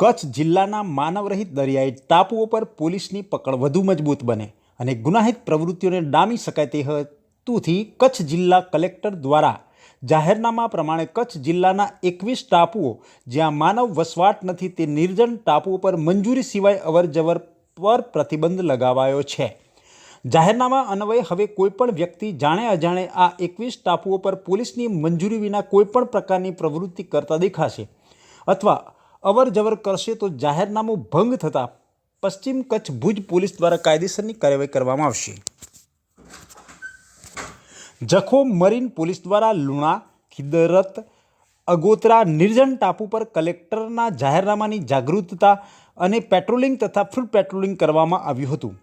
કચ્છ જિલ્લાના માનવરહિત દરિયાઈ ટાપુઓ પર પોલીસની પકડ વધુ મજબૂત બને અને ગુનાહિત પ્રવૃત્તિઓને ડામી શકાય તે હેતુથી કચ્છ જિલ્લા કલેક્ટર દ્વારા જાહેરનામા પ્રમાણે કચ્છ જિલ્લાના એકવીસ ટાપુઓ જ્યાં માનવ વસવાટ નથી તે નિર્જન ટાપુઓ પર મંજૂરી સિવાય અવરજવર પર પ્રતિબંધ લગાવાયો છે. જાહેરનામા અન્વયે હવે કોઈપણ વ્યક્તિ જાણે અજાણે આ એકવીસ ટાપુઓ પર પોલીસની મંજૂરી વિના કોઈપણ પ્રકારની પ્રવૃત્તિ કરતા દેખાશે અથવા અવર જવર કરશે તો જાહેરનામું ભંગ થતાં પશ્ચિમ કચ્છ ભુજ પોલીસ દ્વારા કાયદેસરની કાર્યવાહી કરવામાં આવશે. જખો મરીન પોલીસ દ્વારા લુણા, ખિદરત, અગોતરા, નિર્જન ટાપુ પર કલેક્ટરના જાહેરનામાની જાગૃતતા અને પેટ્રોલિંગ તથા ફૂલ પેટ્રોલિંગ કરવામાં આવ્યું હતું.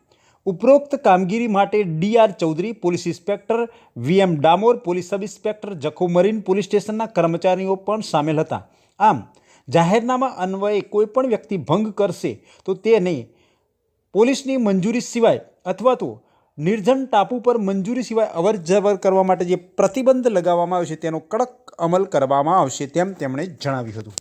ઉપરોક્ત કામગીરી માટે DR Chaudhary, police inspector VM Damor, police sub inspector Jakhau marine police સ્ટેશનના કર્મચારીઓ પણ સામેલ હતા. આમ જાહેરનામા અન્વયે કોઈપણ વ્યક્તિ ભંગ કરશે તો તેને પોલીસની મંજૂરી સિવાય અથવા તો નિર્જન ટાપુ પર મંજૂરી સિવાય અવર જવર કરવા માટે જે પ્રતિબંધ લગાવવામાં આવ્યો છે તેનો કડક અમલ કરવામાં આવશે તેમ તેમણે જણાવ્યું હતું.